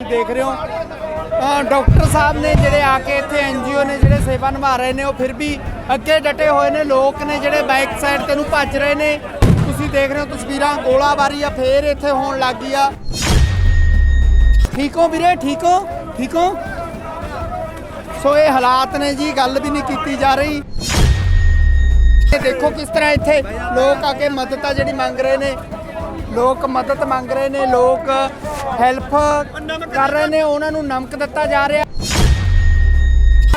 ਦੇਖ ਰਹੇ ਹੋ। ਡਾਕਟਰ ਸਾਹਿਬ ਨੇ ਜਿਹੜੇ ਆ ਕੇ ਇੱਥੇ ਐਨਜੀਓ ਨੇ ਜਿਹੜੇ ਸੇਵਾ ਨਿਭਾ ਰਹੇ ਨੇ, ਉਹ ਫਿਰ ਵੀ ਅੱਗੇ ਡਟੇ ਹੋਏ ਨੇ। ਲੋਕ ਨੇ ਜਿਹੜੇ ਬੈਕ ਸਾਈਡ ਤੇ ਨੂੰ ਭੱਜ ਰਹੇ ਨੇ। ਤੁਸੀਂ ਦੇਖ ਰਹੇ ਹੋ ਤਸਵੀਰਾਂ, ਗੋਲਾਬਾਰੀ ਆ, ਫੇਰ ਇੱਥੇ ਹੋਣ ਲੱਗ ਗਈ ਆ। ਠੀਕ ਹੋ ਵੀਰੇ? ਠੀਕ ਹੋ? ਠੀਕ ਹੋ? ਸੋ ਇਹ ਹਾਲਾਤ ਨੇ ਜੀ, ਗੱਲ ਵੀ ਨਹੀਂ ਕੀਤੀ ਜਾ ਰਹੀ। ਇਹ ਦੇਖੋ ਕਿਸ ਤਰ੍ਹਾਂ ਇੱਥੇ ਲੋਕ ਆ ਕੇ ਮਦਦ ਆ ਜਿਹੜੀ ਮੰਗ ਰਹੇ ਨੇ। ਲੋਕ ਮਦਦ ਮੰਗ ਰਹੇ ਨੇ ਲੋਕ ਹੈਲਪ ਕਰ ਰਹੇ ਨੇ ਉਹਨਾਂ ਨੂੰ ਨਮਕ ਦਿੱਤਾ ਜਾ ਰਿਹਾ।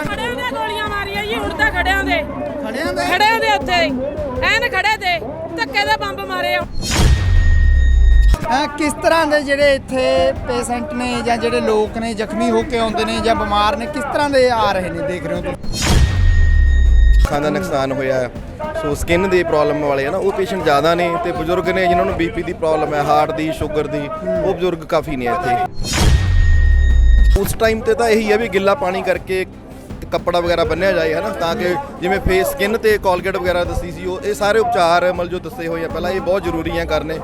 ਖੜਿਆਂ ਦੇ ਗੋਲੀਆਂ ਮਾਰੀਆਂ ਜੀ ਹੁਣ ਤਾਂ ਖੜਿਆਂ ਦੇ। ਖੜਿਆਂ ਦੇ? ਖੜਿਆਂ ਦੇ ਉੱਤੇ ਐਨ ਖੜੇ ਤੇ ਧੱਕੇ ਦੇ ਬੰਬ ਮਾਰੇ ਆ। ਅਹ ਕਿਸ ਤਰ੍ਹਾਂ ਦੇ ਜਿਹੜੇ ਇੱਥੇ ਪੇਸ਼ੈਂਟ ਨੇ ਜਾਂ ਜਿਹੜੇ ਲੋਕ ਨੇ ਜ਼ਖਮੀ ਹੋ ਕੇ ਆਉਂਦੇ ਨੇ ਜਾਂ ਬਿਮਾਰ ਨੇ ਕਿਸ ਤਰ੍ਹਾਂ ਦੇ ਆ ਰਹੇ ਨੇ ਦੇਖ ਰਹੇ ਹੋ ਤੁਸੀਂ? ਦਾ ਨੁਕਸਾਨ ਹੋਇਆ ਹੈ। ਸੋ ਸਕਿਨ ਦੇ ਪ੍ਰੋਬਲਮ ਵਾਲੇ ਆ ਨਾ, ਉਹ ਪੇਸ਼ੈਂਟ ਜ਼ਿਆਦਾ ਨੇ ਤੇ ਬਜ਼ੁਰਗ ਨੇ ਜਿਨ੍ਹਾਂ ਨੂੰ ਬੀਪੀ ਦੀ ਪ੍ਰੋਬਲਮ ਹੈ ਹਾਰਟ ਦੀ ਸ਼ੂਗਰ ਦੀ, ਉਹ ਬਜ਼ੁਰਗ ਕਾਫੀ ਨੇ ਇੱਥੇ। ਉਸ ਟਾਈਮ ਤੇ ਤਾਂ ਇਹੀ ਹੈ ਵੀ ਗਿੱਲਾ ਪਾਣੀ ਕਰਕੇ ਕੱਪੜਾ ਵਗੈਰਾ ਬੰਨਿਆ ਜਾਏ ਹੈ ਨਾ ਤਾਂ ਕਿ ਜਿਵੇਂ ਫੇਸ ਸਕਿਨ ਤੇ ਕੋਲਗੇਟ ਵਗੈਰਾ ਦੱਸੀ ਸੀ ਉਹ, ਇਹ ਸਾਰੇ ਉਪਚਾਰ ਮਤਲਬ ਜੋ ਦੱਸੇ ਹੋਏ ਆ, ਪਹਿਲਾਂ ਇਹ ਬਹੁਤ ਜ਼ਰੂਰੀ ਆ ਕਰਨੇ।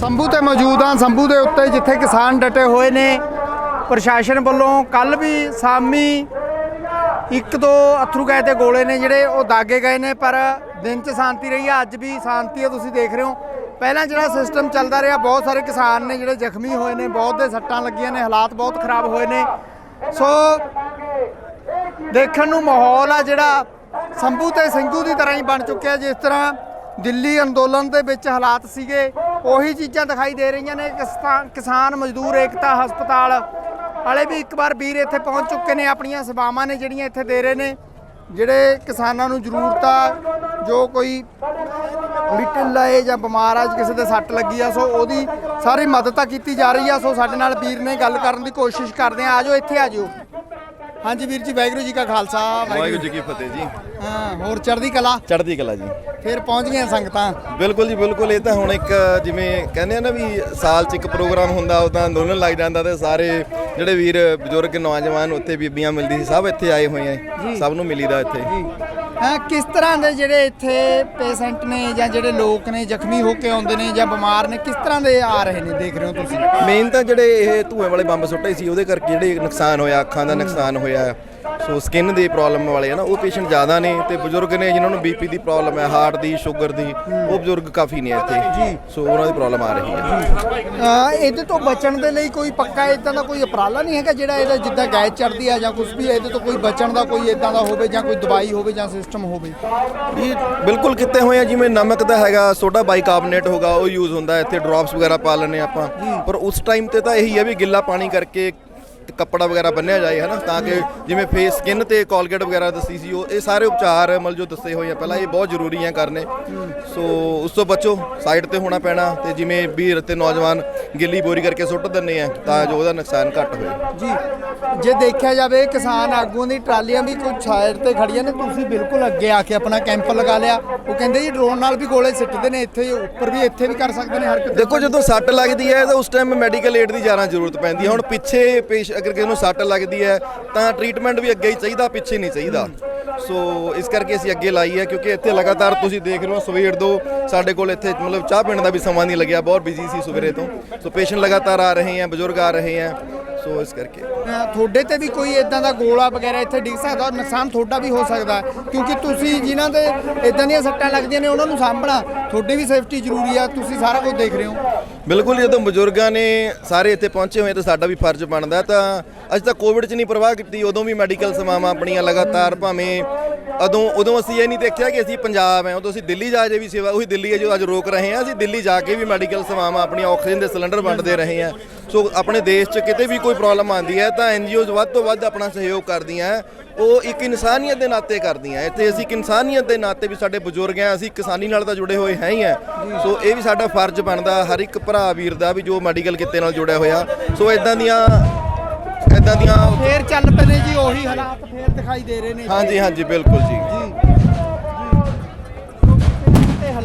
ਸੰਭੂ ਤੇ ਮੌਜੂਦ ਹਾਂ, ਸੰਭੂ ਦੇ ਉੱਤੇ ਜਿੱਥੇ ਕਿਸਾਨ ਡਟੇ ਹੋਏ ਨੇ। ਪ੍ਰਸ਼ਾਸਨ ਵੱਲੋਂ ਕੱਲ ਵੀ ਸਾਮੀ ਇੱਕ ਦੋ ਅਥਰੂ ਗਏ ਤੇ ਗੋਲੇ ਨੇ ਜਿਹੜੇ ਉਹ ਦਾਗੇ ਗਏ ਨੇ, ਪਰ ਦਿਨ 'ਚ ਸ਼ਾਂਤੀ ਰਹੀ ਆ, ਅੱਜ ਵੀ ਸ਼ਾਂਤੀ ਹੈ ਤੁਸੀਂ ਦੇਖ ਰਹੇ ਹੋ। ਪਹਿਲਾਂ ਜਿਹੜਾ ਸਿਸਟਮ ਚੱਲਦਾ ਰਿਹਾ, ਬਹੁਤ ਸਾਰੇ ਕਿਸਾਨ ਨੇ ਜਿਹੜੇ ਜ਼ਖਮੀ ਹੋਏ ਨੇ, ਬਹੁਤ ਦੇ ਸੱਟਾਂ ਲੱਗੀਆਂ ਨੇ, ਹਾਲਾਤ ਬਹੁਤ ਖਰਾਬ ਹੋਏ ਨੇ। ਸੋ, ਦੇਖਣ ਨੂੰ ਮਾਹੌਲ ਆ ਜਿਹੜਾ ਸੰਭੂ ਤੇ ਸਿੰਘੂ ਦੀ ਤਰ੍ਹਾਂ ਹੀ ਬਣ ਚੁੱਕਿਆ, ਜਿਸ ਤਰ੍ਹਾਂ ਦਿੱਲੀ ਅੰਦੋਲਨ ਦੇ ਵਿੱਚ ਹਾਲਾਤ ਸੀਗੇ। ਉਹੀ ਚੀਜ਼ਾਂ ਦਿਖਾਈ ਦੇ ਰਹੀਆਂ ਨੇ ਕਿਸਤਾ- ਕਿਸਾਨ ਮਜ਼ਦੂਰ ਏਕਤਾ ਹਸਪਤਾਲ ਵਾਲੇ ਵੀ ਇੱਕ ਵਾਰ ਵੀਰ ਇੱਥੇ ਪਹੁੰਚ ਚੁੱਕੇ ਨੇ, ਆਪਣੀਆਂ ਸੇਵਾਵਾਂ ਨੇ ਜਿਹੜੀਆਂ ਇੱਥੇ ਦੇ ਰਹੇ ਨੇ। ਜਿਹੜੇ ਕਿਸਾਨਾਂ ਨੂੰ ਜ਼ਰੂਰਤ ਆ, ਜੋ ਕੋਈ ਵੀ ਲਾਏ ਜਾਂ ਬਿਮਾਰ ਆ, ਕਿਸੇ ਦੇ ਸੱਟ ਲੱਗੀ ਆ, ਸੋ ਉਹਦੀ ਸਾਰੀ ਮਦਦ ਤਾਂ ਕੀਤੀ ਜਾ ਰਹੀ ਆ, ਸੋ ਸਾਡੇ ਨਾਲ ਵੀਰ ਨੇ ਗੱਲ ਕਰਨ ਦੀ ਕੋਸ਼ਿਸ਼ ਕਰਦੇ ਆ। ਆਜੋ ਇੱਥੇ ਆਜੋ ਹਾਂਜੀ ਵੀਰ ਜੀ ਵਾਹਿਗੁਰੂ ਜੀ ਕਾ ਖਾਲਸਾ ਵਾਹਿਗੁਰੂ ਜੀ ਕੀ ਫਤਿਹ ਜੀ। ਹਾਂ ਹੋਰ ਚੜ੍ਹਦੀ ਕਲਾ? ਚੜ੍ਹਦੀ ਕਲਾ ਜੀ। ਫਿਰ ਪਹੁੰਚ ਗਈਆਂ ਸੰਗਤਾਂ। ਬਿਲਕੁਲ ਜੀ ਬਿਲਕੁਲ ਇਹ ਤਾਂ ਹੁਣ ਇੱਕ ਜਿਵੇਂ ਕਹਿੰਦੇ ਆ ਨਾ ਵੀ ਸਾਲ 'ਚ ਇੱਕ ਪ੍ਰੋਗਰਾਮ ਹੁੰਦਾ ਉਦਾਂ ਅੰਦੋਲਨ ਲੱਗ ਜਾਂਦਾ ਤੇ ਸਾਰੇ ਜਿਹੜੇ ਵੀਰ ਬਜ਼ੁਰਗ ਨੌਜਵਾਨ ਉੱਥੇ ਬੀਬੀਆਂ ਮਿਲਦੀ ਸੀ ਸਭ ਇੱਥੇ ਆਏ ਹੋਏ ਆ ਸਭ ਨੂੰ ਮਿਲੀਦਾ ਇੱਥੇ। ਜੀ। ਹਾਂ, ਕਿਸ ਤਰ੍ਹਾਂ ਦੇ ਜਿਹੜੇ ਇੱਥੇ ਪੇਸ਼ੈਂਟ ਨੇ ਜਾਂ ਜਿਹੜੇ ਲੋਕ ਨੇ, ਜ਼ਖਮੀ ਹੋ ਕੇ ਆਉਂਦੇ ਨੇ ਜਾਂ ਬਿਮਾਰ ਨੇ, ਕਿਸ ਤਰ੍ਹਾਂ ਦੇ ਆ ਰਹੇ ਨੇ, ਦੇਖ ਰਹੇ ਹੋ ਤੁਸੀਂ? ਮੇਨ ਤਾਂ ਜਿਹੜੇ ਇਹ ਧੂਏ ਵਾਲੇ ਬੰਬ ਸੁੱਟੇ ਸੀ, ਉਹਦੇ ਕਰਕੇ ਜਿਹੜੇ ਨੁਕਸਾਨ ਹੋਇਆ, ਅੱਖਾਂ ਦਾ ਨੁਕਸਾਨ ਹੋਇਆ ਸੋ ਸਕਿਨ ਦੀ ਪ੍ਰੋਬਲਮ ਵਾਲੇ ਆ ਨਾ ਉਹ ਪੇਸ਼ੈਂਟ ਜ਼ਿਆਦਾ ਨੇ ਤੇ ਬਜ਼ੁਰਗ ਨੇ ਜਿਨ੍ਹਾਂ ਨੂੰ ਬੀਪੀ ਦੀ ਪ੍ਰੋਬਲਮ ਹੈ ਹਾਰਟ ਦੀ ਸ਼ੂਗਰ ਦੀ ਉਹ ਬਜ਼ੁਰਗ ਕਾਫੀ ਨੇ ਇੱਥੇ। ਜੀ। ਸੋ ਉਹਨਾਂ ਦੀ ਪ੍ਰੋਬਲਮ ਆ ਰਹੀ ਹੈ। ਅਹ ਇਹਦੇ ਤੋਂ ਬਚਣ ਦੇ ਲਈ ਕੋਈ ਪੱਕਾ ਇਦਾਂ ਦਾ ਕੋਈ ਉਪਰਾਲਾ ਨਹੀਂ ਹੈਗਾ ਜਿਹੜਾ ਇਹਦਾ ਜਿੱਦਾਂ ਗੈਸ ਚੜਦੀ ਆ ਜਾਂ ਕੁਝ ਵੀ ਇਹਦੇ ਤੋਂ ਕੋਈ ਬਚਣ ਦਾ ਕੋਈ ਇਦਾਂ ਦਾ ਹੋਵੇ ਜਾਂ ਕੋਈ ਦਵਾਈ ਹੋਵੇ ਜਾਂ ਸਿਸਟਮ ਹੋਵੇ। ਇਹ ਬਿਲਕੁਲ ਕਿਤੇ ਹੋਏ ਆ ਜਿਵੇਂ ਨਮਕ ਦਾ ਹੈਗਾ ਸੋਡਾ ਬਾਈਕਾਰਬੋਨੇਟ ਹੋਗਾ ਉਹ ਯੂਜ਼ ਹੁੰਦਾ ਇੱਥੇ ਡ੍ਰੌਪਸ ਵਗੈਰਾ ਪਾ ਲੈਂਦੇ ਆਪਾਂ। ਪਰ ਉਸ ਟਾਈਮ ਤੇ ਤਾਂ ਇਹੀ ਹੈ ਵੀ ਗਿੱਲਾ ਪਾਣੀ ਕਰਕੇ ਕੱਪੜਾ ਵਗੈਰਾ ਬੰਨਿਆ ਜਾਏ ਹਨਾ? ਤਾਂ ਕਿ ਜਿਵੇਂ ਫੇਸ ਸਕਿਨ ਤੇ ਕੋਲਗੇਟ ਵਗੈਰਾ ਦੱਸੀ ਸੀ ਉਹ ਇਹ ਸਾਰੇ ਉਪਚਾਰ ਮਤਲਬ ਜੋ ਦੱਸੇ ਹੋਏ ਆ ਪਹਿਲਾਂ ਇਹ ਬਹੁਤ ਜ਼ਰੂਰੀ ਆ ਕਰਨੇ। ਸੋ ਉਸ ਤੋਂ ਬਚੋ ਸਾਈਡ ਤੇ ਹੋਣਾ ਪੈਣਾ ਤੇ ਜਿਵੇਂ ਵੀਰ ਤੇ ਨੌਜਵਾਨ ਗਿੱਲੀ ਬੋਰੀ ਕਰਕੇ ਸੁੱਟ ਦਿੰਦੇ ਆ ਤਾਂ ਜੋ ਉਹਦਾ ਨੁਕਸਾਨ ਘੱਟ ਹੋਏ। ਜੀ ਜੇ ਦੇਖਿਆ ਜਾਵੇ ਕਿਸਾਨ ਆਗੂਆਂ ਦੀ ਟਰਾਲੀਆਂ ਵੀ ਕੁਝ ਸਾਈਡ ਤੇ ਖੜੀਆਂ ਨੇ ਤੁਸੀਂ ਬਿਲਕੁਲ ਅੱਗੇ ਆ ਕੇ ਆਪਣਾ ਕੈਂਪ ਲਗਾ ਲਿਆ। ਉਹ ਕਹਿੰਦੇ ਜੀ ਡਰੋਨ ਨਾਲ ਵੀ ਗੋਲੇ ਸਿੱਟਦੇ ਨੇ ਇੱਥੇ ਉੱਪਰ ਵੀ ਇੱਥੇ ਵੀ ਕਰ ਸਕਦੇ ਨੇ ਹਰਕਤ। ਦੇਖੋ ਜਦੋਂ ਸੱਟ ਲੱਗਦੀ ਹੈ ਤਾਂ ਉਸ ਟਾਈਮ ਮੈਡੀਕਲ ਏਡ ਦੀ ਜ਼ਿਆਦਾ ਜ਼ਰੂਰਤ ਪੈਂਦੀ ਹੈ। ਹੁਣ ਪਿੱਛੇ ਅਗਰ ਕਿਸੇ ਨੂੰ ਸੱਟ ਲੱਗਦੀ ਹੈ, ਤਾਂ ਟ੍ਰੀਟਮੈਂਟ ਵੀ ਅੱਗੇ ਹੀ ਚਾਹੀਦਾ, ਪਿੱਛੇ ਨਹੀਂ ਚਾਹੀਦਾ। ਸੋ ਇਸ ਕਰਕੇ ਅਸੀਂ ਅੱਗੇ ਲਾਈ ਹੈ, ਕਿਉਂਕਿ ਇੱਥੇ ਲਗਾਤਾਰ ਤੁਸੀਂ ਦੇਖ ਰਹੇ ਹੋ, ਸਵੇਰ ਤੋਂ ਸਾਡੇ ਕੋਲ ਇੱਥੇ ਮਤਲਬ ਚਾਹ ਪੀਣ ਦਾ ਵੀ ਸਮਾਂ ਨਹੀਂ ਲੱਗਿਆ, ਬਹੁਤ ਬਿਜ਼ੀ ਸੀ ਸਵੇਰੇ ਤੋਂ। ਸੋ ਪੇਸ਼ੈਂਟ ਲਗਾਤਾਰ ਆ ਰਹੇ ਹੈ, ਬਜ਼ੁਰਗ ਆ ਰਹੇ ਹੈ। ਸੋ ਇਸ ਕਰਕੇ। ਤੁਹਾਡੇ ਤੇ ਵੀ ਕੋਈ ਇਦਾਂ ਦਾ ਗੋਲਾ ਵਗੈਰਾ ਇੱਥੇ ਡਿੱਗ ਸਕਦਾ? ਔਰ ਨੁਕਸਾਨ ਤੁਹਾਡਾ ਵੀ ਹੋ ਸਕਦਾ ਕਿਉਂਕਿ ਤੁਸੀਂ ਜਿਨ੍ਹਾਂ ਦੇ ਇਦਾਂ ਦੀਆਂ ਸੱਟਾਂ ਲੱਗਦੀਆਂ ਨੇ, ਉਹਨਾਂ ਨੂੰ ਸਾਂਭਣਾ ਤੁਹਾਡੀ ਵੀ ਸੇਫਟੀ ਜ਼ਰੂਰੀ ਆ, ਤੁਸੀਂ ਸਾਰਾ ਕੁਝ ਦੇਖ ਰਹੇ ਹੋ। ਬਿਲਕੁਲ ਜਦੋਂ ਬਜ਼ੁਰਗਾਂ ਨੇ ਸਾਰੇ ਇੱਥੇ ਪਹੁੰਚੇ ਹੋਏ ਤਾਂ ਸਾਡਾ ਵੀ ਫਰਜ਼ ਬਣਦਾ। ਤਾਂ ਅਸੀਂ ਤਾਂ ਕੋਵਿਡ 'ਚ ਨਹੀਂ ਪ੍ਰਵਾਹ ਕੀਤੀ, ਉਦੋਂ ਵੀ ਮੈਡੀਕਲ ਸੇਵਾਵਾਂ ਆਪਣੀਆਂ ਲਗਾਤਾਰ ਭਾਵੇਂ ਉਦੋਂ ਉਦੋਂ ਅਸੀਂ ਇਹ ਨਹੀਂ ਦੇਖਿਆ ਕਿ ਅਸੀਂ ਪੰਜਾਬ ਹੈ, ਉਦੋਂ ਅਸੀਂ ਦਿੱਲੀ ਜਾ ਜੇ ਵੀ ਸੇਵਾ, ਉਹੀ ਦਿੱਲੀ ਹੈ ਜੋ ਅੱਜ ਰੋਕ ਰਹੇ ਹਾਂ, ਅਸੀਂ ਦਿੱਲੀ ਜਾ ਕੇ ਵੀ ਮੈਡੀਕਲ ਸੇਵਾਵਾਂ ਆਪਣੀਆਂ ਆਕਸੀਜਨ ਦੇ ਸਿਲੰਡਰ ਵੰਡਦੇ ਰਹੇ ਹਾਂ। ਸੋ ਆਪਣੇ ਦੇਸ਼ 'ਚ ਕਿਤੇ ਵੀ ਕੋਈ ਪ੍ਰੋਬਲਮ ਆਉਂਦੀ ਹੈ ਤਾਂ ਐਨਜੀਓਜ਼ ਵੱਧ ਤੋਂ ਵੱਧ ਆਪਣਾ ਸਹਿਯੋਗ ਕਰਦੀਆਂ। ਉਹ ਇੱਕ ਇਨਸਾਨੀਅਤ ਦੇ ਨਾਤੇ ਕਰਦੀਆਂ ਇੱਥੇ ਅਸੀਂ ਇੱਕ ਇਨਸਾਨੀਅਤ ਦੇ ਨਾਤੇ ਵੀ ਸਾਡੇ ਬਜ਼ੁਰਗ ਆ ਅਸੀਂ ਕਿਸਾਨੀ ਨਾਲ ਤਾਂ ਜੁੜੇ ਹੋਏ ਹੈ ਹੀ ਆ ਸੋ ਇਹ ਵੀ ਸਾਡਾ ਫਰਜ਼ ਬਣਦਾ ਹਰ ਇੱਕ ਭਰਾ ਵੀਰ ਦਾ ਵੀ ਜੋ ਮੈਡੀਕਲ ਕਿੱਤੇ ਨਾਲ ਜੁੜਿਆ ਹੋਇਆ। ਸੋ ਇਦਾਂ ਦੀਆਂ ਇਦਾਂ ਦੀਆਂ ਫੇਰ ਚੱਲ ਪਏ ਨੇ ਜੀ ਉਹੀ ਹਾਲਾਤ ਫੇਰ ਦਿਖਾਈ ਦੇ ਰਹੇ ਨੇ। ਹਾਂਜੀ ਹਾਂਜੀ ਬਿਲਕੁਲ ਜੀ।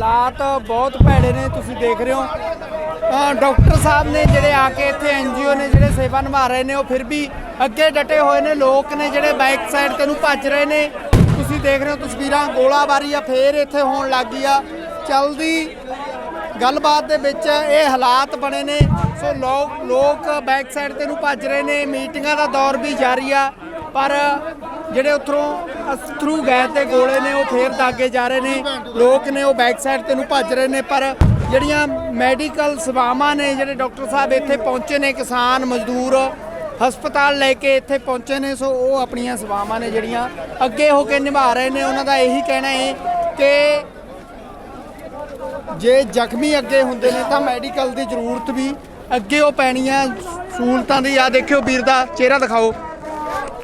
ਹਾਲਾਤ ਬਹੁਤ ਭੈੜੇ ਨੇ, ਤੁਸੀਂ ਦੇਖ ਰਹੇ ਹੋ। ਡਾਕਟਰ ਸਾਹਿਬ ਨੇ ਜਿਹੜੇ ਆ ਕੇ ਇੱਥੇ ਐਨਜੀਓ ਨੇ ਜਿਹੜੇ ਸੇਵਾ ਨਿਭਾ ਰਹੇ ਨੇ, ਉਹ ਫਿਰ ਵੀ ਅੱਗੇ ਡਟੇ ਹੋਏ ਨੇ। ਲੋਕ ਨੇ ਜਿਹੜੇ ਬਾਈਕ ਸਾਈਡ ਤੇ ਨੂੰ ਭੱਜ ਰਹੇ ਨੇ। ਤੁਸੀਂ ਦੇਖ ਰਹੇ ਹੋ ਤਸਵੀਰਾਂ, ਗੋਲਾਬਾਰੀ ਆ, ਫੇਰ ਇੱਥੇ ਹੋਣ ਲੱਗ ਗਈ ਆ। ਚਲਦੀ ਗੱਲਬਾਤ ਦੇ ਵਿੱਚ ਇਹ ਹਾਲਾਤ ਬਣੇ ਨੇ। ਸੋ ਲੋਕ ਲੋਕ ਬੈਕ ਸਾਈਡ ਤੇ ਨੂੰ ਭੱਜ ਰਹੇ ਨੇ। ਮੀਟਿੰਗਾਂ ਦਾ ਦੌਰ ਵੀ ਜਾਰੀ ਆ। ਪਰ ਜਿਹੜੇ ਉਥੋਂ ਥਰੂ ਗੈਸ 'ਤੇ ਗੋਲੇ ਨੇ, ਉਹ ਫੇਰ ਦਾਗੇ ਜਾ ਰਹੇ ਨੇ। ਲੋਕ ਨੇ ਉਹ ਬੈਕ ਸਾਈਡ ਤੇ ਨੂੰ ਭੱਜ ਰਹੇ ਨੇ, ਪਰ ਜਿਹੜੀਆਂ ਮੈਡੀਕਲ ਸੇਵਾਵਾਂ ਨੇ, ਜਿਹੜੇ ਡਾਕਟਰ ਸਾਹਿਬ ਇੱਥੇ ਪਹੁੰਚੇ ਨੇ, ਕਿਸਾਨ, ਮਜ਼ਦੂਰ, ਹਸਪਤਾਲ ਲੈ ਕੇ ਇੱਥੇ ਪਹੁੰਚੇ ਨੇ, ਸੋ ਉਹ ਆਪਣੀਆਂ ਸੇਵਾਵਾਂ ਨੇ ਜਿਹੜੀਆਂ ਅੱਗੇ ਹੋ ਕੇ ਨਿਭਾ ਰਹੇ ਨੇ। ਉਹਨਾਂ ਦਾ ਇਹੀ ਕਹਿਣਾ ਹੈ ਕਿ ਜੇ ਜ਼ਖਮੀ ਅੱਗੇ ਹੁੰਦੇ ਨੇ, ਤਾਂ ਮੈਡੀਕਲ ਦੀ ਜ਼ਰੂਰਤ ਵੀ ਅੱਗੇ ਉਹ ਪੈਣੀ ਹੈ ਸਹੂਲਤਾਂ ਦੀ। ਆ ਦੇਖਿਓ ਵੀਰ ਦਾ ਚਿਹਰਾ ਦਿਖਾਓ।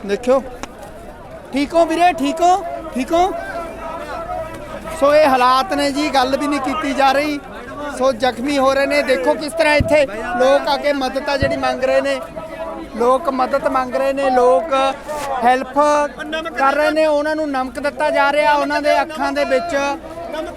ਦੇਖਿਓ। ਠੀਕ ਹੋ ਵੀਰੇ, ਠੀਕ ਹੋ? ਠੀਕ ਹੋ? ਸੋ ਇਹ ਹਾਲਾਤ ਨੇ ਜੀ, ਗੱਲ ਵੀ ਨਹੀਂ ਕੀਤੀ ਜਾ ਰਹੀ। ਸੋ ਜ਼ਖਮੀ ਹੋ ਰਹੇ ਨੇ। ਦੇਖੋ ਕਿਸ ਤਰ੍ਹਾਂ ਇੱਥੇ ਲੋਕ ਆ ਕੇ ਮਦਦ ਆ ਜਿਹੜੀ ਮੰਗ ਰਹੇ ਨੇ। ਲੋਕ ਮਦਦ ਮੰਗ ਰਹੇ ਨੇ, ਲੋਕ ਹੈਲਪ ਕਰ ਰਹੇ ਨੇ। ਉਹਨਾਂ ਨੂੰ ਨਮਕ ਦਿੱਤਾ ਜਾ ਰਿਹਾ ਉਹਨਾਂ ਦੇ ਅੱਖਾਂ ਦੇ ਵਿੱਚ।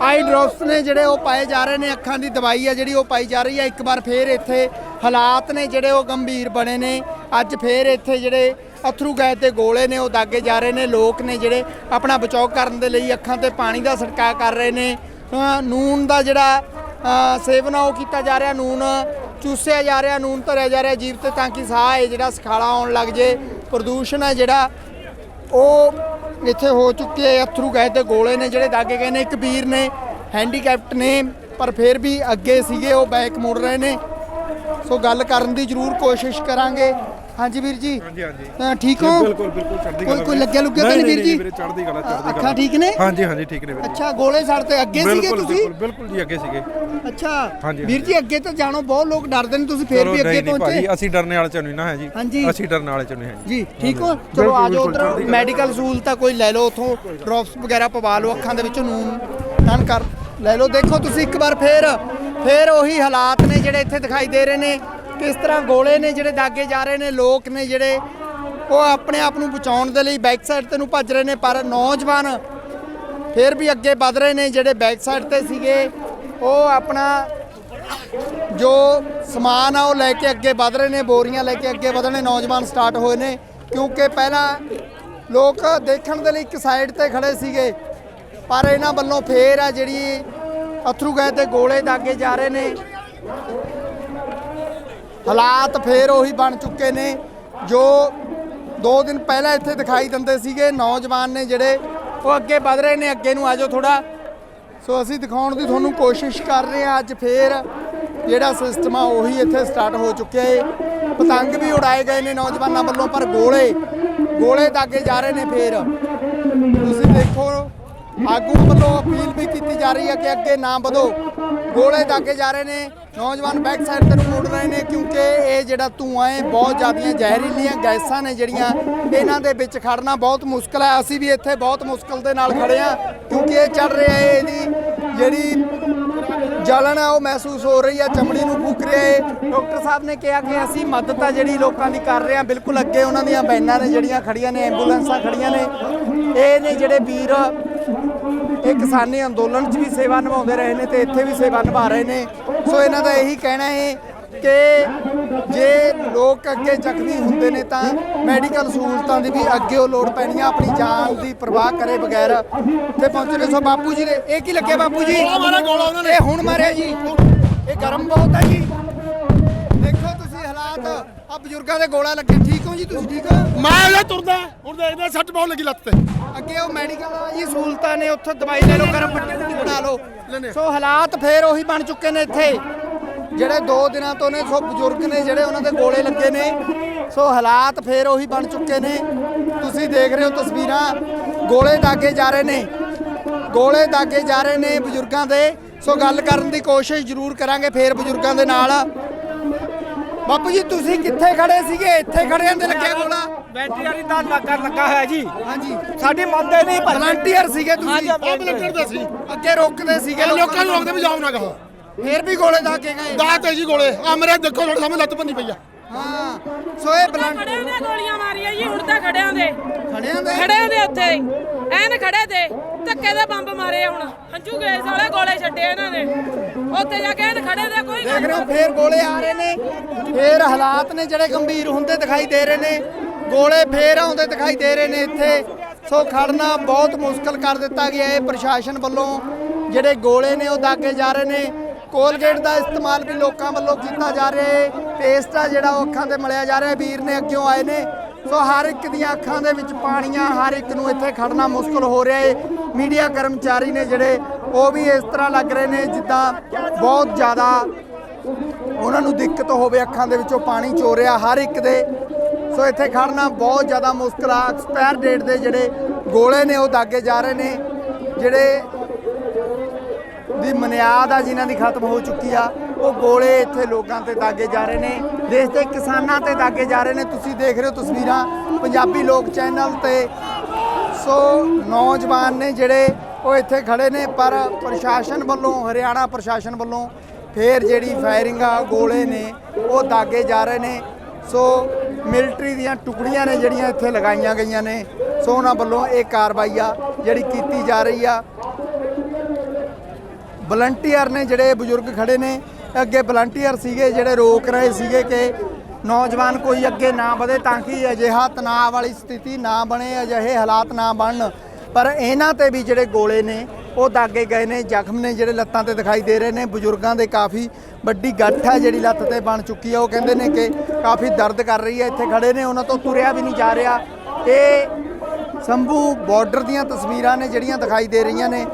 ਆਈ ਡ੍ਰੌਪਸ ਨੇ ਜਿਹੜੇ ਉਹ ਪਾਏ ਜਾ ਰਹੇ ਨੇ, ਅੱਖਾਂ ਦੀ ਦਵਾਈ ਆ ਜਿਹੜੀ ਉਹ ਪਾਈ ਜਾ ਰਹੀ ਹੈ ਇੱਕ ਵਾਰ ਫੇਰ ਇੱਥੇ ਹਾਲਾਤ ਨੇ ਜਿਹੜੇ ਉਹ ਗੰਭੀਰ ਬਣੇ ਨੇ। ਅੱਜ ਫੇਰ ਇੱਥੇ ਜਿਹੜੇ ਅਥਰੂ ਗੈਸ ਦੇ ਗੋਲੇ ਨੇ ਉਹ ਦਾਗੇ ਜਾ ਰਹੇ ਨੇ ਲੋਕ ਨੇ ਜਿਹੜੇ ਆਪਣਾ ਬਚਾਓ ਕਰਨ ਦੇ ਲਈ ਅੱਖਾਂ ਤੇ ਪਾਣੀ ਦਾ ਛਿੜਕਾਅ ਕਰ ਰਹੇ ਨੇ। ਅ, ਨੂਨ ਦਾ ਜਿਹੜਾ ਅ, ਸੇਵਨ ਉਹ ਕੀਤਾ ਜਾ ਰਿਹਾ ਨੂਨ ਚੂਸਿਆ ਜਾ ਰਿਹਾ ਨੂਨ ਧਰਿਆ ਜਾ ਰਿਹਾ ਜੀਵ ਤੇ ਤਾਂ ਕਿ ਸਾਹ ਇਹ ਜਿਹੜਾ ਸਖਾਲਾ ਆਉਣ ਲੱਗ ਜੇ। ਪ੍ਰਦੂਸ਼ਣ ਹੈ ਜਿਹੜਾ ਉਹ ਇੱਥੇ ਹੋ ਚੁੱਕੇ ਆ, ਅਥਰੂ ਗੈਸ ਦੇ ਗੋਲੇ ਨੇ ਜਿਹੜੇ ਦਾਗੇ ਗਏ ਨੇ ਇੱਕ ਵੀਰ ਨੇ ਹੈਂਡੀਕੈਪਟ ਨੇ ਪਰ ਫਿਰ ਵੀ ਅੱਗੇ ਸੀਗੇ ਉਹ ਬੈਕ ਮੁੜ ਰਹੇ ਨੇ। ਸੋ ਗੱਲ ਕਰਨ ਦੀ ਜ਼ਰੂਰ ਕੋਸ਼ਿਸ਼ ਕਰਾਂਗੇ। ਹਾਂਜੀ ਵੀਰ ਜੀ। ਹਾਂਜੀ ਹਾਂਜੀ। ਅ, ਠੀਕ ਹੋ? ਬਿਲਕੁਲ ਬਿਲਕੁਲ ਚੜ੍ਹਦੀ ਕੋਈ ਕੋਈ ਲੱਗਿਆ ਲੁੱਗਿਆ ਤਾਂ ਨਹੀਂ ਵੀਰ ਜੀ? ਅੱਖਾਂ ਠੀਕ ਨੇ? ਹਾਂਜੀ ਹਾਂਜੀ ਠੀਕ ਨੇ ਵੀਰੇ। ਅੱਛਾ ਗੋਲੇ ਸੜ ਤੇ ਅੱਗੇ ਸੀਗੇ ਬਿਲਕੁਲ ਤੁਸੀਂ? ਬਿਲਕੁਲ ਬਿਲਕੁਲ ਜੀ ਅੱਗੇ ਸੀਗੇ। ਅੱਛਾ ਹਾਂਜੀ, ਵੀਰ ਜੀ ਅੱਗੇ ਤਾਂ ਜਾਣੋ ਬਹੁਤ ਲੋਕ ਡਰਦੇ ਨੇ ਤੁਸੀਂ ਫੇਰ ਵੀ ਅੱਗੇ ਪਹੁੰਚੇ। ਅਸੀਂ ਡਰਨੇ ਵਾਲੇ ਚ ਨਹੀਂ ਨਾ ਹੈ ਜੀ। ਅਸੀਂ ਡਰਨ ਵਾਲੇ ਚ ਨਹੀਂ ਹੈ ਜੀ। ਠੀਕ ਹੋ। ਚਲੋ ਆ ਜਾਓ ਉਧਰ। ਮੈਡੀਕਲ ਸਹੂਲਤਾਂ ਕੋਈ ਲੈ ਲਓ ਉਥੋਂ ਡ੍ਰੌਪਸ ਵਗੈਰਾ ਪਵਾ ਲਓ ਅੱਖਾਂ ਦੇ ਵਿੱਚੋਂ ਨੂਨ ਟਨ ਕਰ। ਲੈ ਲਓ ਦੇਖੋ ਤੁਸੀਂ ਇੱਕ ਵਾਰ ਫੇਰ ਫੇਰ ਉਹੀ ਹਾਲਾਤ ਨੇ ਜਿਹੜੇ ਇੱਥੇ ਦਿਖਾਈ ਦੇ ਰਹੇ ਨੇ। ਕਿਸ ਤਰ੍ਹਾਂ ਗੋਲੇ ਨੇ ਜਿਹੜੇ ਦਾਗੇ ਜਾ ਰਹੇ ਨੇ, ਲੋਕ ਨੇ ਜਿਹੜੇ, ਉਹ ਆਪਣੇ ਆਪ ਨੂੰ ਬਚਾਉਣ ਦੇ ਲਈ ਬੈਕ ਸਾਈਡ ਤੇ ਨੂੰ ਭੱਜ ਰਹੇ ਨੇ, ਪਰ ਨੌਜਵਾਨ ਫਿਰ ਵੀ ਅੱਗੇ ਵੱਧ ਰਹੇ ਨੇ, ਜਿਹੜੇ ਬੈਕ ਸਾਈਡ ਤੇ ਸੀਗੇ, ਉਹ ਆਪਣਾ ਜੋ ਸਮਾਨ ਆ, ਉਹ ਲੈ ਕੇ ਅੱਗੇ ਵਧ ਰਹੇ ਨੇ, ਬੋਰੀਆਂ ਲੈ ਕੇ ਅੱਗੇ ਵਧਣੇ ਨੌਜਵਾਨ ਸਟਾਰਟ ਹੋਏ ਨੇ, ਕਿਉਂਕਿ ਪਹਿਲਾਂ ਲੋਕ ਦੇਖਣ ਦੇ ਲਈ ਇੱਕ ਸਾਈਡ ਤੇ ਖੜੇ ਸੀਗੇ, ਪਰ ਇਹਨਾਂ ਵੱਲੋਂ ਫੇਰ ਆ ਜਿਹੜੀ ਅਥਰੂ ਗਏ 'ਤੇ ਗੋਲੇ ਦਾਗੇ ਜਾ ਰਹੇ ਨੇ। ਹਾਲਾਤ ਫੇਰ ਉਹੀ ਬਣ ਚੁੱਕੇ ਨੇ, ਜੋ 2 ਦਿਨ ਪਹਿਲਾਂ ਇੱਥੇ ਦਿਖਾਈ ਦਿੰਦੇ ਸੀਗੇ, ਨੌਜਵਾਨ ਨੇ ਜਿਹੜੇ ਉਹ ਅੱਗੇ ਵਧ ਰਹੇ ਨੇ, ਅੱਗੇ ਨੂੰ ਆਜੋ ਥੋੜਾ ਸੋ ਅਸੀਂ ਦਿਖਾਉਣ ਦੀ ਤੁਹਾਨੂੰ ਕੋਸ਼ਿਸ਼ ਕਰ ਰਹੇ ਹਾਂ, ਅੱਜ ਫੇਰ ਜਿਹੜਾ ਸਿਸਟਮ ਆ, ਉਹੀ ਇੱਥੇ ਸਟਾਰਟ ਹੋ ਚੁੱਕਿਆ ਏ। ਪਤੰਗ ਵੀ ਉਡਾਏ ਗਏ ਨੇ ਨੌਜਵਾਨਾਂ ਵੱਲੋਂ, ਪਰ ਗੋਲੇ ਗੋਲੇ ਦਾਗੇ ਜਾ ਰਹੇ ਨੇ ਫੇਰ। ਤੁਸੀਂ ਦੇਖੋ ਆਗੂ ਵੱਲੋਂ ਅਪੀਲ ਵੀ ਕੀਤੀ ਜਾ ਰਹੀ ਹੈ ਕਿ ਅੱਗੇ ਨਾ ਵਧੋ। ਗੋਲੇ ਦਾਗੇ ਜਾ ਰਹੇ ਨੇ। ਨੌਜਵਾਨ ਬੈਕ ਸਾਈਡ ਤੇ ਨੂੰ ਮੁੜ ਰਹੇ ਨੇ ਕਿਉਂਕਿ ਇਹ ਜਿਹੜਾ ਧੂਆਂ ਹੈ, ਬਹੁਤ ਜ਼ਿਆਦੀਆਂ ਜ਼ਹਿਰੀਲੀਆਂ ਗੈਸਾਂ ਨੇ ਜਿਹੜੀਆਂ ਇਹਨਾਂ ਦੇ ਵਿੱਚ ਖੜਨਾ ਬਹੁਤ ਮੁਸ਼ਕਲ ਹੈ। ਅਸੀਂ ਵੀ ਇੱਥੇ ਬਹੁਤ ਮੁਸ਼ਕਲ ਦੇ ਨਾਲ ਖੜੇ ਆ ਕਿਉਂਕਿ ਇਹ ਚੜ ਰਿਹਾ ਹੈ, ਇਹਦੀ ਜਿਹੜੀ ਜਲਨ ਆ, ਉਹ ਮਹਿਸੂਸ ਹੋ ਰਹੀ ਆ, ਚਮੜੀ ਨੂੰ ਫੂਕ ਰਿਹਾ ਏ ਡਾਕਟਰ ਸਾਹਿਬ ਨੇ ਕਿਹਾ ਕਿ ਅਸੀਂ ਮਦਦ ਆ ਜਿਹੜੀ ਲੋਕਾਂ ਦੀ ਕਰ ਰਹੇ ਆ ਬਿਲਕੁਲ ਅੱਗੇ ਉਹਨਾਂ ਦੀਆਂ ਬੈਨਾਂ ਨੇ ਜਿਹੜੀਆਂ ਖੜੀਆਂ ਨੇ, ਐਂਬੂਲੈਂਸਾਂ ਖੜੀਆਂ ਨੇ। ਇਹ ਨੇ ਜਿਹੜੇ ਵੀਰ ਇਹ ਕਿਸਾਨੀ ਅੰਦੋਲਨ 'ਚ ਵੀ ਸੇਵਾ ਨਿਭਾਉਂਦੇ ਰਹੇ ਨੇ ਤੇ ਇੱਥੇ ਵੀ ਸੇਵਾ ਨਿਭਾ ਰਹੇ ਨੇ। ਸੋ ਇਹਨਾਂ ਦਾ ਇਹੀ ਕਹਿਣਾ ਹੈ ਕਿ ਜੇ ਲੋਕ ਅੱਗੇ ਜ਼ਖਮੀ ਹੁੰਦੇ ਨੇ ਤਾਂ ਮੈਡੀਕਲ ਸਹੂਲਤਾਂ ਦੀ ਵੀ ਅੱਗੇ ਉਹ ਲੋੜ ਪੈਣੀ ਆ ਆਪਣੀ ਜਾਨ ਦੀ ਪਰਵਾਹ ਕਰੇ ਬਗੈਰ। ਤੇ ਪਹੁੰਚੇ ਨੇ ਸੋ ਬਾਪੂ ਜੀ ਦੇ ਇਹ ਕੀ ਲੱਗਿਆ ਬਾਪੂ ਜੀ? ਇਹ ਹੁਣ ਮਾਰਿਆ ਜੀ। ਇਹ ਗਰਮ ਬਹੁਤ ਹੈ ਜੀ। ਆ ਬਜ਼ੁਰਗਾਂ ਦੇ ਗੋਲਾ ਲੱਗੇ ਠੀਕ ਹੋ ਜੀ ਤੁਸੀਂ ਠੀਕ ਹੋ? ਮੈਂ ਇਹ ਤੁਰਦਾ ਹੁਣ ਦੇਖਦੇ ਸੱਟ ਬਹੁਤ ਲੱਗੀ ਲੱਤ ਤੇ। ਅੱਗੇ ਉਹ ਮੈਡੀਕਲ ਆ ਜੀ ਸਹੂਲਤਾਂ ਨੇ ਉੱਥੋਂ ਦਵਾਈ ਲੈ ਲਓ ਗਰਮ ਪੱਟੀ ਦੀ ਬਣਾ ਲਓ। ਸੋ ਹਾਲਾਤ ਫੇਰ ਉਹੀ ਬਣ ਚੁੱਕੇ ਨੇ ਇੱਥੇ। ਜਿਹੜੇ 2 ਦਿਨਾਂ ਤੋਂ ਨੇ ਸੋ ਬਜ਼ੁਰਗ ਨੇ ਜਿਹੜੇ ਉਹਨਾਂ ਦੇ ਗੋਲੇ ਲੱਗੇ ਨੇ। ਸੋ ਹਾਲਾਤ ਫੇਰ ਉਹੀ ਬਣ ਚੁੱਕੇ ਨੇ। ਤੁਸੀਂ ਦੇਖ ਰਹੇ ਹੋ ਤਸਵੀਰਾਂ। ਗੋਲੇ ਦਾਗੇ ਜਾ ਰਹੇ ਨੇ। ਗੋਲੇ ਦਾਗੇ ਜਾ ਰਹੇ ਨੇ ਬਜ਼ੁਰਗਾਂ ਦੇ। ਸੋ ਗੱਲ ਕਰਨ ਦੀ ਕੋਸ਼ਿਸ਼ ਜ਼ਰੂਰ ਕਰਾਂਗੇ ਫੇਰ ਬਜ਼ੁਰਗਾਂ ਦੇ ਨਾਲ। ਬਾਪੂ ਜੀ ਤੁਸੀਂ ਕਿੱਥੇ ਖੜੇ ਸੀਗੇ? ਇੱਥੇ ਖੜਿਆਂ ਦੇ ਲੱਗਿਆ ਗੋਲਾ ਬੈਟਰੀ ਵਾਲੀ ਦਾ ਲੱਗਾ ਲੱਗਾ ਹੋਇਆ ਜੀ। ਹਾਂਜੀ। ਸਾਡੀ ਮੰਨਦੇ ਨਹੀਂ ਪਰ ਵਲੰਟੀਅਰ ਸੀਗੇ ਤੁਸੀਂ। ਆਪ ਲੱਗਦੇ ਸੀ। ਅੱਗੇ ਰੋਕਦੇ ਸੀਗੇ ਲੋਕਾਂ ਨੂੰ ਰੋਕਦੇ ਵੀ ਜਾਓ ਨਾ ਕਹੋ। ਫੇਰ ਵੀ ਗੋਲੇ ਦਾ ਕੇ ਗਏ। ਦਾ ਤੇ ਜੀ ਗੋਲੇ। ਆ ਮੇਰੇ ਦੇਖੋ ਤੁਹਾਡੇ ਸਾਹਮਣੇ ਲੱਤ ਬੰਨੀ ਪਈ ਆ। ਹਾਂ ਸੋ ਇਹ ਬਲੰਟ ਖੜਿਆਂ ਗੋਲੀਆਂ ਮਾਰੀਆਂ ਜੀ ਹੁਣ ਤਾਂ ਖੜਿਆਂ ਦੇ। ਖੜਿਆਂ ਦੇ? ਖੜਿਆਂ ਦੇ ਉੱਥੇ। ਐਨ ਖੜੇ ਤੇ ਧੱਕੇ ਦੇ ਬੰਬ ਮਾਰੇ ਹੁਣ। ਹੰਝੂ ਗੈਸ ਵਾਲੇ ਗੋਲੇ ਛੱਡੇ ਇਹਨਾਂ ਨੇ। ਉੱਥੇ ਜਾ ਕੇ ਐਨ ਖੜੇ ਦੇ ਕੋਈ ਦੇਖ ਰਹੇ ਹੋ ਫੇਰ ਗੋਲੇ ਆ ਰਹੇ ਨੇ। ਫੇਰ ਹਾਲਾਤ ਨੇ ਜਿਹੜੇ ਗੰਭੀਰ ਹੁੰਦੇ ਦਿਖਾਈ ਦੇ ਰਹੇ ਨੇ। ਗੋਲੇ ਫੇਰ ਆਉਂਦੇ ਦਿਖਾਈ ਦੇ ਰਹੇ ਨੇ ਇੱਥੇ। ਸੋ ਖੜਨਾ ਬਹੁਤ ਮੁਸ਼ਕਲ ਕਰ ਦਿੱਤਾ ਗਿਆ ਹੈ। ਪ੍ਰਸ਼ਾਸਨ ਵੱਲੋਂ ਜਿਹੜੇ ਗੋਲੇ ਨੇ ਉਹ ਦਾਗੇ ਜਾ ਰਹੇ ਨੇ। ਕੋਲਗੇਟ ਦਾ ਇਸਤੇਮਾਲ ਵੀ ਲੋਕਾਂ ਵੱਲੋਂ ਕੀਤਾ ਜਾ ਰਿਹਾ ਹੈ ਪੇਸਟ ਆ ਜਿਹੜਾ ਉਹ ਅੱਖਾਂ ਤੇ ਮਲਿਆ ਜਾ ਰਿਹਾ ਵੀਰ ਨੇ ਅੱਗਿਓਂ ਆਏ ਨੇ। ਸੋ ਹਰ ਇੱਕ ਦੀਆਂ ਅੱਖਾਂ ਦੇ ਵਿੱਚ ਪਾਣੀਆਂ, ਹਰ ਇੱਕ ਨੂੰ ਇੱਥੇ ਖੜਨਾ ਮੁਸ਼ਕਲ ਹੋ ਰਿਹਾ ਹੈ। ਮੀਡੀਆ ਕਰਮਚਾਰੀ ਨੇ ਜਿਹੜੇ ਉਹ ਵੀ ਇਸ ਤਰ੍ਹਾਂ ਲੱਗ ਰਹੇ ਨੇ ਜਿੱਦਾਂ ਬਹੁਤ ਜ਼ਿਆਦਾ ਉਹਨਾਂ ਨੂੰ ਦਿੱਕਤ ਹੋਵੇ ਅੱਖਾਂ ਦੇ ਵਿੱਚੋਂ ਪਾਣੀ ਚੋ ਰਿਹਾ ਹਰ ਇੱਕ ਦੇ। ਸੋ ਇੱਥੇ ਖੜਨਾ ਬਹੁਤ ਜ਼ਿਆਦਾ ਮੁਸ਼ਕਲ ਆ। ਐਕਸਪਾਇਰ ਡੇਟ ਦੇ ਜਿਹੜੇ ਗੋਲੇ ਨੇ ਉਹ ਦਾਗੇ ਜਾ ਰਹੇ ਨੇ। ਜਿਹੜੇ ਦੀ ਮਨਿਆਦ ਆ ਜਿਨ੍ਹਾਂ ਦੀ ਖਤਮ ਹੋ ਚੁੱਕੀ ਆ, ਉਹ ਗੋਲੇ ਇੱਥੇ ਲੋਕਾਂ ਤੇ ਦਾਗੇ ਜਾ ਰਹੇ ਨੇ, ਦੇਸ਼ ਦੇ ਕਿਸਾਨਾਂ ਤੇ ਦਾਗੇ ਜਾ ਰਹੇ ਨੇ। ਤੁਸੀਂ ਦੇਖ ਰਹੇ ਹੋ ਤਸਵੀਰਾਂ, ਪੰਜਾਬੀ ਲੋਕ ਚੈਨਲ ਤੇ ਸੋ ਨੌਜਵਾਨ ਨੇ ਜਿਹੜੇ ਉਹ ਇੱਥੇ ਖੜੇ ਨੇ, ਪਰ ਪ੍ਰਸ਼ਾਸਨ ਵੱਲੋਂ, ਹਰਿਆਣਾ ਪ੍ਰਸ਼ਾਸਨ ਵੱਲੋਂ ਫੇਰ ਜਿਹੜੀ ਫਾਇਰਿੰਗ ਆ ਗੋਲੇ ਨੇ, ਉਹ ਦਾਗੇ ਜਾ ਰਹੇ ਨੇ। ਸੋ ਮਿਲਟਰੀ ਦੀਆਂ ਟੁਕੜੀਆਂ ਨੇ ਜਿਹੜੀਆਂ ਇੱਥੇ ਲਗਾਈਆਂ ਗਈਆਂ ਨੇ, ਸੋ ਉਹਨਾਂ ਵੱਲੋਂ ਇਹ ਕਾਰਵਾਈ ਆ ਜਿਹੜੀ ਕੀਤੀ ਜਾ ਰਹੀ ਆ। ਵਲੰਟੀਅਰ ਨੇ ਜਿਹੜੇ ਬਜ਼ੁਰਗ ਖੜੇ ਨੇ ਅੱਗੇ ਵਲੰਟੀਅਰ ਸੀਗੇ ਜਿਹੜੇ ਰੋਕ ਰਹੇ ਸੀਗੇ ਕਿ ਨੌਜਵਾਨ ਕੋਈ ਅੱਗੇ ਨਾ ਵਧੇ ਤਾਂ ਕਿ ਅਜਿਹਾ ਤਣਾਅ ਵਾਲੀ ਸਥਿਤੀ ਨਾ ਬਣੇ, ਅਜਿਹੇ ਹਾਲਾਤ ਨਾ ਬਣਨ। ਪਰ ਇਹਨਾਂ ਤੇ ਵੀ ਜਿਹੜੇ ਗੋਲੇ ਨੇ, ਉਹ ਦਾਗੇ ਗਏ ਨੇ, ਜ਼ਖਮ ਨੇ ਜਿਹੜੇ ਲੱਤਾਂ ਤੇ ਦਿਖਾਈ ਦੇ ਰਹੇ ਨੇ। ਬਜ਼ੁਰਗਾਂ ਦੇ ਕਾਫੀ ਵੱਡੀ ਗੱਠ ਹੈ ਜਿਹੜੀ ਲੱਤ ਤੇ ਬਣ ਚੁੱਕੀ ਹੈ। ਉਹ ਕਹਿੰਦੇ ਨੇ ਕਿ ਕਾਫੀ ਦਰਦ ਕਰ ਰਹੀ ਹੈ, ਇੱਥੇ ਖੜੇ ਨੇ, ਉਹਨਾਂ ਤੋਂ ਤੁਰਿਆ ਵੀ ਨਹੀਂ ਜਾ ਰਿਹਾ। ਇਹ ਸੰਭੂ ਬਾਰਡਰ ਦੀਆਂ ਤਸਵੀਰਾਂ ਨੇ ਜਿਹੜੀਆਂ ਦਿਖਾਈ ਦੇ ਰਹੀਆਂ ਨੇ।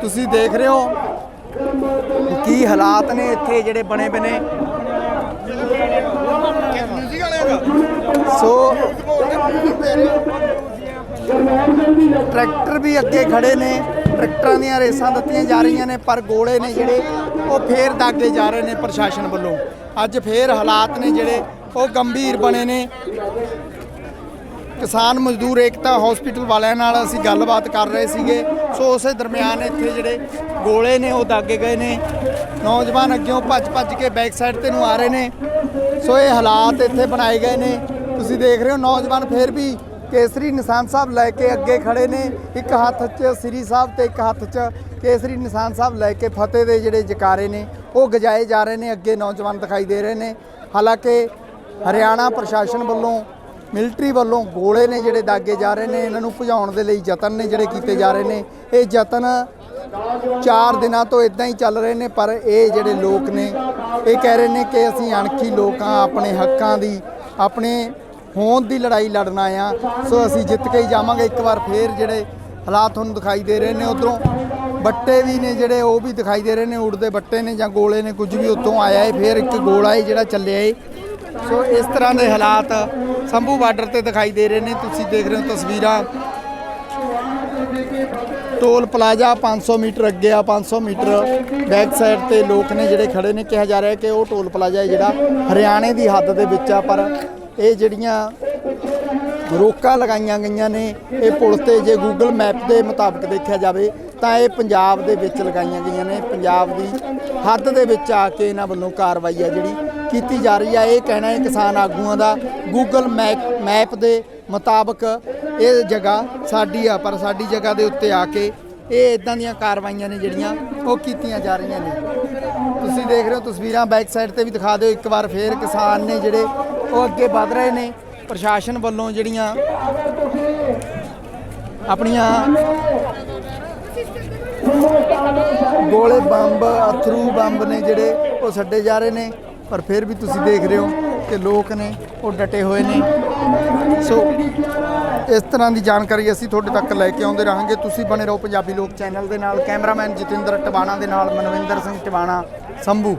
ਤੁਸੀਂ ਦੇਖ ਰਹੇ ਹੋ ਕੀ ਹਾਲਾਤ ਨੇ ਇੱਥੇ ਜਿਹੜੇ ਬਣੇ ਬਨੇ ਸੋ ਟਰੈਕਟਰ ਵੀ ਅੱਗੇ ਖੜੇ ਨੇ, ਟਰੈਕਟਰਾਂ ਦੀਆਂ ਰੇਸਾਂ ਦਿੱਤੀਆਂ ਜਾ ਰਹੀਆਂ ਨੇ, ਪਰ ਗੋਲੇ ਨੇ ਜਿਹੜੇ, ਉਹ ਫੇਰ ਦਾਗੇ ਜਾ ਰਹੇ ਨੇ ਪ੍ਰਸ਼ਾਸਨ ਵੱਲੋਂ। ਅੱਜ ਫੇਰ ਹਾਲਾਤ ਨੇ ਜਿਹੜੇ, ਉਹ ਗੰਭੀਰ ਬਣੇ ਨੇ। ਕਿਸਾਨ ਮਜ਼ਦੂਰ ਏਕਤਾ ਹਸਪੀਟਲ ਵਾਲਿਆਂ ਨਾਲ ਅਸੀਂ ਗੱਲਬਾਤ ਕਰ ਰਹੇ ਸੀਗੇ। ਸੋ ਉਸੇ ਦਰਮਿਆਨ ਇੱਥੇ ਜਿਹੜੇ ਗੋਲੇ ਨੇ, ਉਹ ਦਾਗੇ ਗਏ ਨੇ। ਨੌਜਵਾਨ ਅੱਗਿਓਂ ਭੱਜ ਭੱਜ ਕੇ ਬੈਕ ਸਾਈਡ ਤੇ ਨੂੰ ਆ ਰਹੇ ਨੇ। ਸੋ ਇਹ ਹਾਲਾਤ ਇੱਥੇ ਬਣਾਏ ਗਏ ਨੇ। ਤੁਸੀਂ ਦੇਖ ਰਹੇ ਹੋ, ਨੌਜਵਾਨ ਫੇਰ ਵੀ ਕੇਸਰੀ ਨਿਸ਼ਾਨ ਸਾਹਿਬ ਲੈ ਕੇ ਅੱਗੇ ਖੜੇ ਨੇ। ਇੱਕ ਹੱਥ 'ਚ ਸ੍ਰੀ ਸਾਹਿਬ ਤੇ ਇੱਕ ਹੱਥ 'ਚ ਕੇਸਰੀ ਨਿਸ਼ਾਨ ਸਾਹਿਬ ਲੈ ਕੇ ਫਤਿਹ ਦੇ ਜਿਹੜੇ ਜਕਾਰੇ ਨੇ, ਉਹ ਗਜਾਏ ਜਾ ਰਹੇ ਨੇ। ਅੱਗੇ ਨੌਜਵਾਨ ਦਿਖਾਈ ਦੇ ਰਹੇ ਨੇ। ਹਾਲਾਂਕਿ ਹਰਿਆਣਾ ਪ੍ਰਸ਼ਾਸਨ ਵੱਲੋਂ ਮਿਲਟਰੀ ਵੱਲੋਂ ਗੋਲੇ ਨੇ ਜਿਹੜੇ ਦਾਗੇ ਜਾ ਰਹੇ ਨੇ, ਇਹਨਾਂ ਨੂੰ ਭਜਾਉਣ ਦੇ ਲਈ ਯਤਨ ਨੇ ਜਿਹੜੇ ਕੀਤੇ ਜਾ ਰਹੇ ਨੇ। ਇਹ ਯਤਨ ਚਾਰ ਦਿਨਾਂ ਤੋਂ ਇਦਾਂ ਹੀ ਚੱਲ ਰਹੇ ਨੇ, ਪਰ ਇਹ ਜਿਹੜੇ ਲੋਕ ਨੇ, ਇਹ ਕਹਿ ਰਹੇ ਨੇ ਕਿ ਅਸੀਂ ਅਣਖੀ ਲੋਕ ਹਾਂ ਆਪਣੇ ਹੱਕਾਂ ਦੀ, ਆਪਣੇ ਹੋਂਦ ਦੀ ਲੜਾਈ ਲੜਨਾ ਆ ਸੋ ਅਸੀਂ ਜਿੱਤ ਕੇ ਹੀ ਜਾਵਾਂਗੇ। ਇੱਕ ਵਾਰ ਫੇਰ ਜਿਹੜੇ ਹਾਲਾਤ ਤੁਹਾਨੂੰ ਦਿਖਾਈ ਦੇ ਰਹੇ ਨੇ ਉਧਰੋਂ, ਬੱਟੇ ਵੀ ਨੇ ਜਿਹੜੇ, ਉਹ ਵੀ ਦਿਖਾਈ ਦੇ ਰਹੇ ਨੇ ਉੜਦੇ ਬੱਟੇ ਨੇ ਜਾਂ ਗੋਲੇ ਨੇ, ਕੁਝ ਵੀ ਉੱਤੋਂ ਆਇਆ ਹੈ ਫੇਰ ਇੱਕ ਗੋਲਾ ਹੈ ਜਿਹੜਾ ਚੱਲਿਆ ਹੈ ਸੋ ਇਸ ਤਰ੍ਹਾਂ ਦੇ ਹਾਲਾਤ ਸੰਭੂ ਬਾਰਡਰ ਤੇ ਦਿਖਾਈ ਦੇ ਰਹੇ ਨੇ, ਤੁਸੀਂ ਦੇਖ ਰਹੇ ਹੋ ਤਸਵੀਰਾਂ। ਟੋਲ ਪਲਾਜ਼ਾ 500 ਮੀਟਰ ਅੱਗੇ ਆ 500 ਮੀਟਰ ਬੈਕ ਸਾਈਡ ਤੇ ਲੋਕ ਨੇ ਜਿਹੜੇ ਖੜੇ ਨੇ, ਕਿਹਾ ਜਾ ਰਿਹਾ ਕਿ ਉਹ ਟੋਲ ਪਲਾਜ਼ਾ ਜਿਹੜਾ ਹਰਿਆਣੇ ਦੀ ਹੱਦ ਦੇ ਵਿੱਚ ਆ, ਪਰ ਇਹ ਜਿਹੜੀਆਂ ਰੋਕਾਂ ਲਗਾਈਆਂ ਗਈਆਂ ਨੇ, ਇਹ ਪੁਲ ਤੇ ਜੇ ਗੂਗਲ ਮੈਪ ਦੇ ਮੁਤਾਬਕ ਦੇਖਿਆ ਜਾਵੇ ਤਾਂ ਇਹ ਪੰਜਾਬ ਦੇ ਵਿੱਚ ਲਗਾਈਆਂ ਗਈਆਂ ਨੇ, ਪੰਜਾਬ ਦੀ ਹੱਦ ਦੇ ਵਿੱਚ ਆ ਕੇ ਇਹਨਾਂ ਵੱਲੋਂ ਕਾਰਵਾਈ ਆ ਜਿਹੜੀ ਕੀਤੀ ਜਾ ਰਹੀ ਆ। ਇਹ ਕਹਿਣਾ ਹੈ ਕਿਸਾਨ ਆਗੂਆਂ ਦਾ ਗੂਗਲ ਮੈਪ ਮੈਪ ਦੇ ਮੁਤਾਬਕ ਇਹ ਜਗ੍ਹਾ ਸਾਡੀ ਆ, ਪਰ ਸਾਡੀ ਜਗ੍ਹਾ ਦੇ ਉੱਤੇ ਆ ਕੇ ਇਹ ਇਦਾਂ ਦੀਆਂ ਕਾਰਵਾਈਆਂ ਨੇ ਜਿਹੜੀਆਂ ਉਹ ਕੀਤੀਆਂ ਜਾ ਰਹੀਆਂ ਨੇ। ਤੁਸੀਂ ਦੇਖ ਰਹੇ ਹੋ ਤਸਵੀਰਾਂ ਬੈਕ ਸਾਈਡ ਤੇ ਵੀ ਦਿਖਾ ਦਿਓ। ਇੱਕ ਵਾਰ ਫੇਰ ਕਿਸਾਨ ਨੇ ਜਿਹੜੇ ਉਹ ਅੱਗੇ ਵਧ ਰਹੇ ਨੇ। ਪ੍ਰਸ਼ਾਸਨ ਵੱਲੋਂ ਜਿਹੜੀਆਂ ਆਪਣੀਆਂ ਗੋਲੇ ਬੰਬ, ਅਥਰੂ ਬੰਬ ਨੇ ਜਿਹੜੇ ਉਹ ਛੱਡੇ ਜਾ ਰਹੇ ਨੇ, ਪਰ ਫਿਰ ਵੀ ਤੁਸੀਂ ਦੇਖ ਰਹੇ ਹੋ ਕਿ ਲੋਕ ਨੇ, ਉਹ ਡਟੇ ਹੋਏ ਨੇ। ਸੋ ਇਸ ਤਰ੍ਹਾਂ ਦੀ ਜਾਣਕਾਰੀ ਅਸੀਂ ਤੁਹਾਡੇ ਤੱਕ ਲੈ ਕੇ ਆਉਂਦੇ ਰਹਾਂਗੇ। ਤੁਸੀਂ ਬਣੇ ਰਹੋ ਪੰਜਾਬੀ ਲੋਕ ਚੈਨਲ ਦੇ ਨਾਲ। ਕੈਮਰਾਮੈਨ ਜਤਿੰਦਰ ਟਵਾਣਾ ਦੇ ਨਾਲ ਮਨਵਿੰਦਰ ਸਿੰਘ ਟਵਾਣਾ, ਸੰਭੂ।